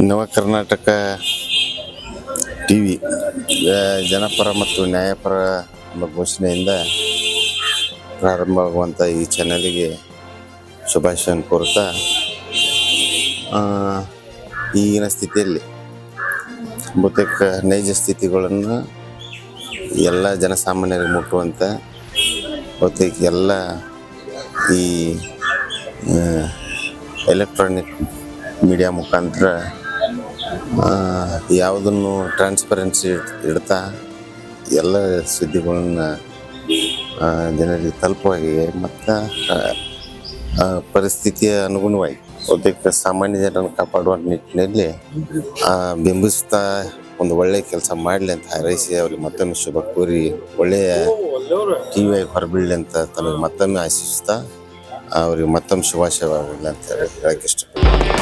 ನವ Karnataka T V ಜನಪರ ಮತ್ತು ನ್ಯಾಯಪರ ಎಂಬ ಘೋಷಣೆಯಿಂದ ಪ್ರಾರಂಭವಾಗುವಂಥ ಈ ಚಾನಲಿಗೆ ಶುಭಾಶಯ ಕೋರುತ್ತಾ ಈಗಿನ ಸ್ಥಿತಿಯಲ್ಲಿ ಬಹುತೇಕ ನೈಜ ಸ್ಥಿತಿಗಳನ್ನು ಎಲ್ಲ ಜನಸಾಮಾನ್ಯರಿಗೆ ಮುಟ್ಟುವಂಥ ಬಹುತೇಕ ಎಲ್ಲ ಈ ಎಲೆಕ್ಟ್ರಾನಿಕ್ ಮೀಡಿಯಾ ಮುಖಾಂತರ ಯಾವುದನ್ನು ಟ್ರಾನ್ಸ್ಪರೆನ್ಸಿ ಇಡ್ತಾ ಎಲ್ಲ ಸುದ್ದಿಗಳನ್ನ ಜನರಿಗೆ ತಲುಪುವಾಗಿ ಮತ್ತು ಪರಿಸ್ಥಿತಿಯ ಅನುಗುಣವಾಗಿ ಬಹುತೇಕ ಸಾಮಾನ್ಯ ಜನರನ್ನು ಕಾಪಾಡುವ ನಿಟ್ಟಿನಲ್ಲಿ ಬಿಂಬಿಸ್ತಾ ಒಂದು ಒಳ್ಳೆಯ ಕೆಲಸ ಮಾಡಲಿ ಅಂತ ಹಾರೈಸಿ ಅವ್ರಿಗೆ ಮತ್ತೊಮ್ಮೆ ಶುಭ ಕೋರಿ, ಒಳ್ಳೆಯ ಟಿ ವಿ ಆಗಿ ಹೊರಬೀಳಲಿ ಅಂತ ತಮಗೆ ಮತ್ತೊಮ್ಮೆ ಆಶಿಸ್ತಾ ಅವ್ರಿಗೆ ಮತ್ತೊಮ್ಮೆ ಶುಭಾಶಯವಾಗಲಿ ಅಂತ ಹೇಳಿ ಹೇಳಕ್ಕೆ ಇಷ್ಟಪಡ್ತೀನಿ.